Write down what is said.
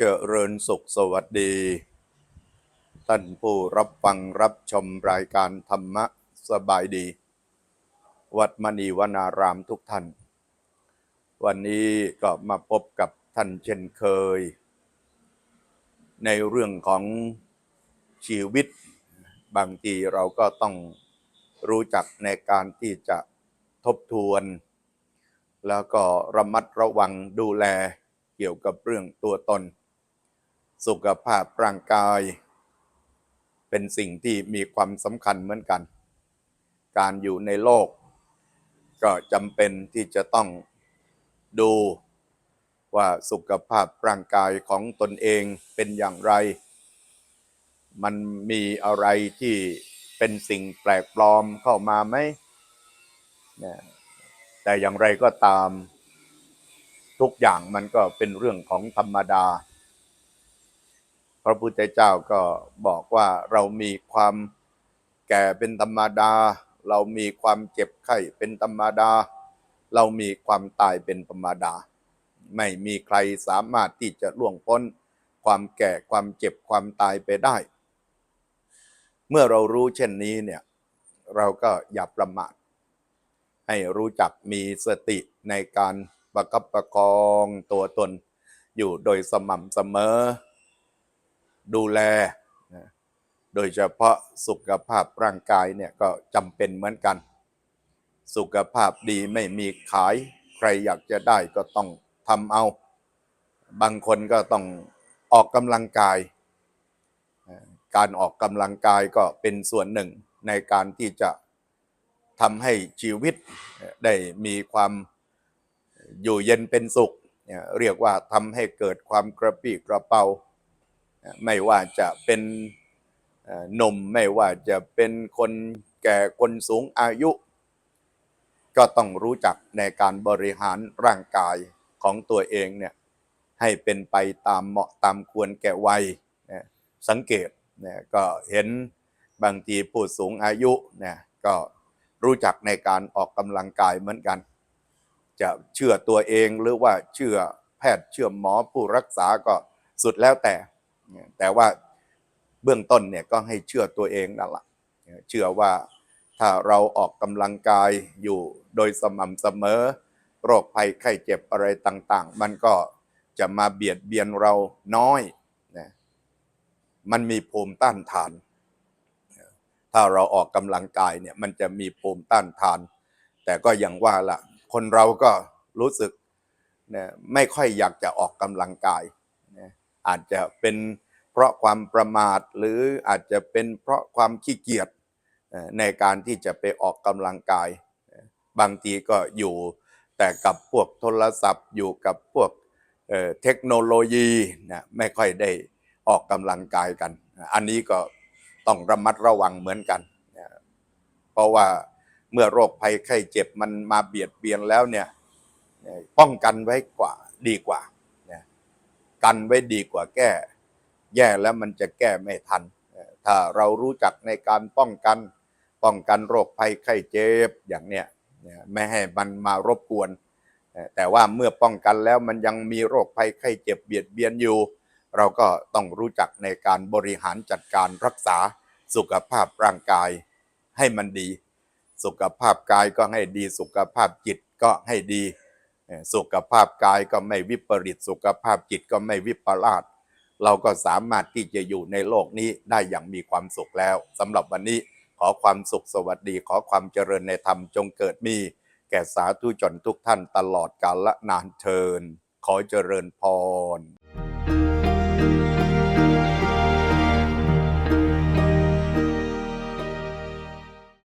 เจริญสุขสวัสดี ท่านผู้รับฟังรับชมรายการธรรมะสบายดี วัดมณีวนารามทุกท่าน วันนี้ก็มาพบกับท่านเช่นเคย ในเรื่องของชีวิต บางทีเราก็ต้องรู้จักในการที่จะทบทวน แล้วก็ระมัดระวังดูแลเกี่ยวกับเรื่องตัวตน สุขภาพร่างกาย เป็นสิ่งที่มีความสำคัญเหมือนกัน การอยู่ในโลก ก็จำเป็นที่จะต้องดูว่าสุขภาพร่างกายของตนเองเป็นอย่างไร มันมีอะไรที่เป็นสิ่งแปลกปลอมเข้ามาไหม แต่อย่างไรก็ตามทุกอย่างมันก็เป็นเรื่องของธรรมดา พระพุทธเจ้าก็บอกว่าเรามีความแก่เป็นธรรมดา เรามีความเจ็บไข้เป็นธรรมดา เรามีความตายเป็นธรรมดา ไม่มีใครสามารถที่จะล่วงพ้น ความแก่ความเจ็บความตายไปได้ เมื่อเรารู้เช่นนี้เนี่ยเราก็อย่าประมาทให้รู้จักมีสติในการประคับประคองตัวตนอยู่โดยสม่ำเสมอ ดูแลนะโดยเฉพาะสุขภาพร่างกายเนี่ยก็จำเป็นเหมือนกัน สุขภาพดีไม่มีขาย ใครอยากจะได้ก็ต้องทำเอา บางคนก็ต้องออกกำลังกาย การออกกำลังกายก็เป็นส่วนหนึ่งในการที่จะทำให้ชีวิตได้มีความอยู่เย็นเป็นสุข เรียกว่าทำให้เกิดความกระปรี้กระเป๋า ไม่ว่าจะเป็นหนุ่มไม่ว่าจะเป็นคนแก่คนสูงอายุ ก็ต้องรู้จักในการบริหารร่างกายของตัวเองเนี่ยให้เป็นไปตามเหมาะตามควรแก่วัยนะสังเกตเนี่ยก็เห็นบางทีผู้สูงอายุเนี่ยก็รู้จักในการออกกำลังกายเหมือนกัน จะเชื่อตัวเองหรือว่าเชื่อแพทย์เชื่อหมอผู้รักษาก็สุดแล้วแต่ แต่ว่าเบื้องต้นเนี่ยก็ให้เชื่อตัวเองนั่นแหละเชื่อว่าถ้าเราออกกำลังกายอยู่โดยสม่ำเสมอ โรคภัยไข้เจ็บอะไรต่าง ๆ มันก็จะมาเบียดเบียนเราน้อยนะมันมีภูมิต้านทาน ถ้าเราออกกำลังกายเนี่ยมันจะมีภูมิต้านทาน แต่ก็อย่างว่าละคนเราก็รู้สึกนะไม่ค่อยอยากจะออกกำลังกาย อาจจะเป็นเพราะความประมาทหรืออาจจะเป็นเพราะความขี้เกียจในการที่จะไปออกกำลังกาย บางทีก็อยู่แต่กับพวกโทรศัพท์อยู่กับพวกเเทคโนโลยีนะไม่ค่อยได้ออกกำลังกายกัน อันนี้ก็ต้องระมัดระวังเหมือนกันนะเพราะว่าเมื่อโรคภัยไข้เจ็บมันมาเบียดเบียนแล้วเนี่ยป้องกันไว้กว่าดีกว่า กันไว้ดีกว่าแก้ แย่แล้วมันจะแก้ไม่ทัน ถ้าเรารู้จักในการป้องกัน ป้องกันโรคภัยไข้เจ็บอย่างเนี้ยไม่ให้มันมารบกวน แต่ว่าเมื่อป้องกันแล้วมันยังมีโรคภัยไข้เจ็บเบียดเบียนอยู่ เราก็ต้องรู้จักในการบริหารจัดการรักษาสุขภาพร่างกายให้มันดี สุขภาพกายก็ให้ดีสุขภาพจิตก็ให้ดี สุขภาพกายก็ไม่วิปริต สุขภาพจิตก็ไม่วิปลาสเราก็สามารถที่จะอยู่ในโลกนี้ได้อย่างมีความสุขแล้วสำหรับวันนี้ขอความสุขสวัสดี ขอความเจริญในธรรมจงเกิดมี แก่สาธุชนทุกท่านตลอดกาลละนานเทินขอเจริญพร